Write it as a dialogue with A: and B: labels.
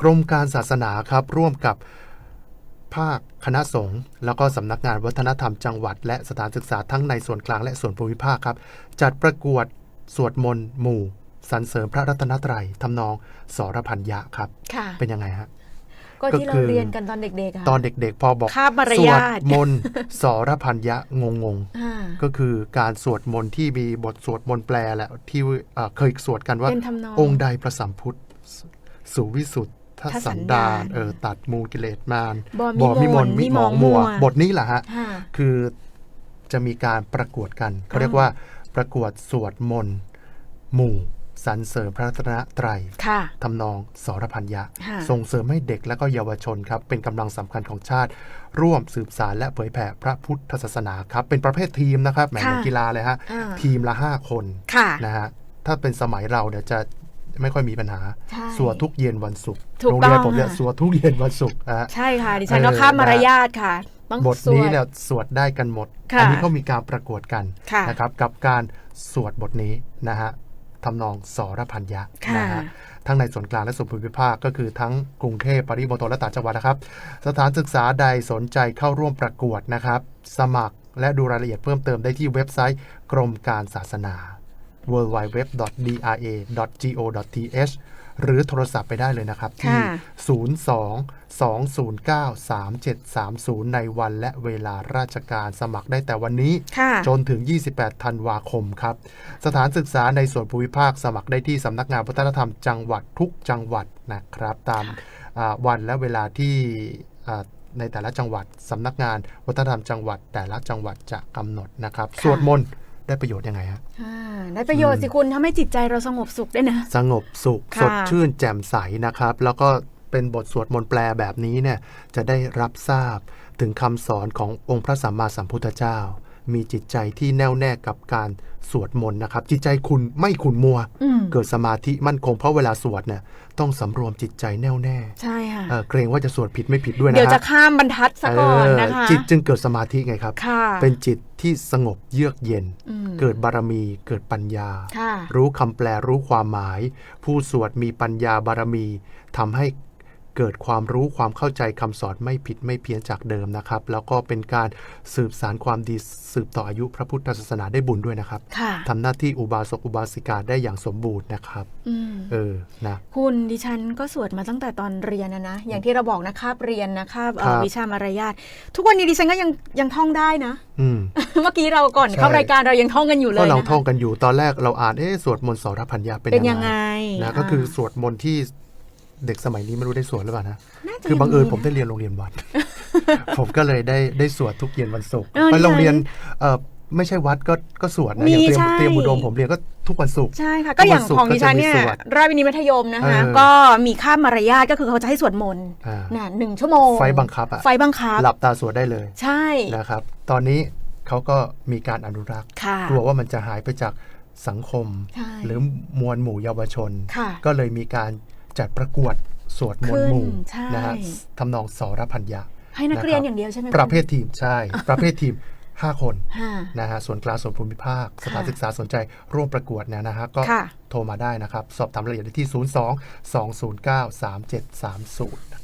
A: กรมการศาสนาครับร่วมกับภาคคณะสงฆ์แล้วก็สำนักงานวัฒนธรรมจังหวัด และสถานศึกษาทั้งในส่วนกลางและส่วนภูมิภาคครับ จัดประกวดสวดมนต์หมู่สรรเสริมพระรัตนตรัยทำนองสรพัญญะครับ
B: ค่ะ
A: เป็นยังไงฮะ
B: ก็ที่
A: ก็
B: เรา
A: คือ
B: เรียนกันตอนเด็กๆอะ
A: ตอนเด็กๆ พอบอก
B: คาบมาร
A: สวยาด
B: ท
A: มนต์สรพัญญะงงง
B: อ่า
A: ๆก็คือการสวดมนต์ที่มีบทสวดมนต์แปลแหละที่เอ่อเคยสวดกันว่า
B: เป็นทำนอง
A: องค์ใดประสัมพุทธสุวิสุทธ
B: ทสั
A: สั
B: น
A: น
B: ดา
A: ดานนเออตัดมูลกิเลสมาร
B: บ่มิมน
A: มิ
B: มิ
A: ห
B: ห
A: ม
B: ม
A: อ
B: องง
A: มั
B: มั
A: ว
B: ว
A: บทนี้แหละฮะ
B: ค่ะ
A: คือจะมีการประกวดกันเขาเรียก
B: อ่า
A: ว่าประกวดสวดมนต์หมู่สรรเสริมพระรัตนตรัย
B: ค่ะ
A: ทำนองสรพัญญะ
B: ค่ะ
A: ส่งเสริมให้เด็กและก็เยาวชนครับ เป็นกำลังสำคัญของชาติ ร่วมสืบสารและเผยแผ่พระพุทธศาสนาครับ เป็นประเภททีมนะครับแหมเหมือนกีฬาเลยฮะ
B: อ่า
A: ทีมละ 5 คน
B: ค่ะ
A: นะฮะถ้าเป็นสมัยเราเนี่ยจะ ไม่ค่อยมีปัญหา
B: ใช่
A: สวดทุกเย็นวันศุกร์
B: ถูก
A: โรงเรียน
B: ต้อง
A: ผมเนี่ย
B: ค่ะ
A: สวดทุกเย็นวันศุกร์นะฮะ
B: ใช่ค่ะดิฉันก็
A: เออ
B: ข้ามมาร
A: นะ
B: ยาทค่ะต้อง
A: บท
B: สว
A: นี้
B: ด
A: เนี่ยสวดได้กันหมด
B: ค่ะ
A: อันี้เขามีการประกวดกัน
B: ค่ะ
A: นะครับกับการสวดบทนี้นะฮะทำนองสรพัญญะ
B: ค่ะ
A: นะฮะทั้งในส่วนกลางและส่วนภูมิภาคก็คือทั้งกรุงเทพปริมณฑลและต่างจังหวัดนะครับ สถานศึกษาใดสนใจเข้าร่วมประกวดนะครับ สมัครและดูรายละเอียดเพิ่มเติมได้ที่เว็บไซต์กรมการศาสนา www.dra.go.th หรือโทรศัพท์ไปได้เลยนะครับ ที่
B: ค่ะ
A: 02 209 3730 ในวันและเวลาราชการสมัครได้แต่วันนี้
B: ค่ะ
A: จนถึง 28 ธันวาคมครับ สถานศึกษาในส่วนภูมิภาคสมัครได้ที่สำนักงานวัฒนธรรมจังหวัดทุกจังหวัดนะครับ ตามอ่าวันและเวลาที่อ่าในแต่ละจังหวัดสำนักงานวัฒนธรรมจังหวัดแต่ละจังหวัดจะกำหนดนะครับ
B: ค่ะ
A: สวดมนต์ ได้ประโยชน์ยังไงฮะ
B: อ่าได้ประโยชน์สิคุณทำให้จิตใจเราสงบสุขได้วยนะ
A: สงบสุข
B: ค่ะ
A: สดชื่นแจ่มใสนะครับ แล้วก็เป็นบทสวดมนต์แปลแบบนี้เนี่ยจะได้รับทราบถึงคำสอนขององค์พระสัมมาสัมพุทธเจ้า มีจิตใจที่แน่วแน่กับการสวดมนต์นะครับ จิตใจคุณไม่ขุนมัว
B: อืม
A: เกิดสมาธิมั่นคงเพราะเวลาสวดเนี่ยต้องสำรวมจิตใจแน่วแน่
B: ใช่ค่ะ
A: เอ่อเกรงว่าจะสวดผิดไม่ผิดด้วยนะ
B: เดี๋ยวจะ
A: ฮะ
B: ข้ามบรรทัดซะก่อนนะคะ
A: เออจิตจึงเกิดสมาธิไงครับ
B: ค่ะ
A: เป็นจิตที่สงบเยือกเย็น
B: อืม
A: เกิดบารมีเกิดปัญญา
B: ค่ะ
A: รู้คำแปลรู้ความหมาย ผู้สวดมีปัญญาบารมีทำให้ เกิดความรู้ความเข้าใจคำสอนไม่ผิดไม่เพี้ยนจากเดิมนะครับ แล้วก็เป็นการสืบสารความดีสืบต่ออายุพระพุทธศาสนาได้บุญด้วยนะครับ
B: ค่ะ
A: ทำหน้าที่อุบาสกอุบาสิกาได้อย่างสมบูรณ์นะครับ
B: อืม
A: เออนะ
B: คุณดิฉันก็สวดมาตั้งแต่ตอนเรียนนะนะอย่างที่เราบอกนะคาบเรียนนะคาบเอ่อ
A: ครับ
B: วิชามารยาททุกวันนี้ดิฉันก็ยังยังท่องได้นะ
A: อืม
B: เมื่อกี้เราก่อน
A: ใช่
B: เข้ารายการเรายังท่องกันอยู่เล
A: ก็
B: ย
A: เรา
B: นะคะ
A: ท่องกันอยู่ตอนแรกเราอ่านเอ๊ะสวดมนต์สรพัญญาเป็น
B: เป็นยังไง
A: นะก็คือสวดมนต์ที่ เด็กสมัยนี้ไม่รู้ได้สวดหรือเปล่านะ
B: น่าจะ
A: คือบังเอิญ
B: ยัง
A: ผมได้เรียนโรงเรียนวัด ผมก็เลยได้ได้สวดทุกเย็นวันศุกร์
B: เออ
A: ไปโรงเรียน
B: ใช่
A: เอ่อไม่ใช่วัดก็ก็สวดนะ
B: มี
A: อย่างเตรียม
B: ใช่
A: เตรียมอุดมผมเรียนก็ทุกวันศุกร์
B: ใช่ค่ะ ก็อย่าง
A: ทุกวันศุกร์
B: ของดิฉันเนี่ย
A: ก็จะมีสวด
B: ราชวินิตมัธยมนะคะ
A: เออ
B: ก็มีค่ามารยาทก็คือเขาจะให้สวดมนต์
A: อ่า
B: น่ะหนึ่งชั่วโมง
A: ไฟบังคับอะ
B: ไฟบังคับ
A: หลับตาสวดได้เลย
B: ใช่
A: นะครับ ตอนนี้เขาก็มีการอนุรักษ์
B: ค่ะ
A: กลัวว่ามันจะหายไปจากสังคม
B: ใช่
A: หรือมวลหมู่เยาวชน
B: ค่ะ
A: ก็เลยมีการ จัดประกวดสวดมนต์หมู่
B: ขึ้นใช่
A: นะฮะทำนองสรพัญญา
B: ให้นักเรียน
A: นะครับ
B: อย่างเดียวใช่ไหม
A: ประเภททีมใช่ ประเภททีม 5 คน
B: ค่ะ
A: นะฮะส่วนกลางส่วนภูมิภาค สถาน
B: ค่ะ
A: ศึกษาสนใจร่วมประกวดเนี่ยนะฮะก็
B: ค่ะ
A: โทรมาได้นะครับ สอบถามรายละเอียดได้ที่ 02 209 3730